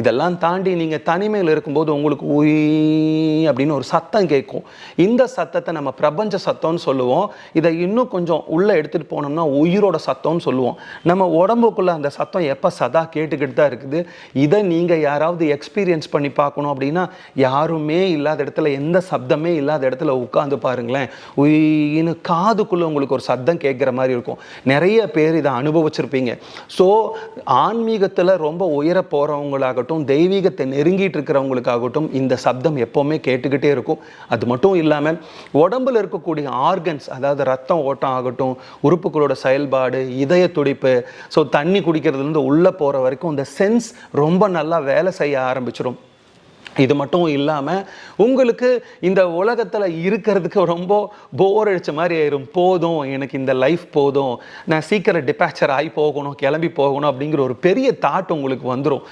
இதெல்லாம் தாண்டி நீங்கள் தனிமையில் இருக்கும்போது உங்களுக்கு உய் அப்படின்னு ஒரு சத்தம் கேட்கும். இந்த சத்தத்தை நம்ம பிரபஞ்ச சத்தம்னு சொல்லுவோம். இதை இன்னும் கொஞ்சம் உள்ளே எடுத்துகிட்டு போனோம்னா உயிரோட சத்தம்னு சொல்லுவோம். நம்ம உடம்புக்குள்ளே அந்த சத்தம் எப்போ சதா கேட்டுக்கிட்டு தான் இருக்குது. இதை நீங்கள் யாராவது எக்ஸ்பீரியன்ஸ் பண்ணி பார்க்கணும் அப்படின்னா யாருமே இல்லாத இடத்துல எந்த சப்தமே இல்லாத இடத்துல உட்காந்து பாருங்களேன். உயின்னு காதுக்குள்ளே உங்களுக்கு ஒரு சத்தம் கேட்குற மாதிரி இருக்கும். நிறைய பேர் இதை அனுபவிச்சிருப்பீங்க. ஸோ ஆன்மீகத்தில் ரொம்ப உயர போகிறவங்களாக ஆகட்டும் தெய்வீகத்தை நெருங்கிட்டு இருக்கிறவங்களுக்காகட்டும் இந்த சப்தம் எப்போவுமே கேட்டுக்கிட்டே இருக்கும். அது மட்டும் இல்லாமல் உடம்புல இருக்கக்கூடிய ஆர்கன்ஸ் அதாவது ரத்தம் ஓட்டம் ஆகட்டும் உறுப்புகளோட செயல்பாடு இதய துடிப்பு ஸோ தண்ணி குடிக்கிறதுலேருந்து உள்ளே போகிற வரைக்கும் இந்த சென்ஸ் ரொம்ப நல்லா வேலை செய்ய ஆரம்பிச்சிடும் இது மட்டும் இல்லாமல் உங்களுக்கு இந்த உலகத்தில் இருக்கிறதுக்கு ரொம்ப போர் அடிச்ச மாதிரி ஆயிரும். போதும் எனக்கு இந்த லைஃப் போதும் நான் சீக்கிரம் டிபேச்சர் ஆகி போகணும் கிளம்பி போகணும் அப்படிங்கிற ஒரு பெரிய தாட் உங்களுக்கு வந்துடும்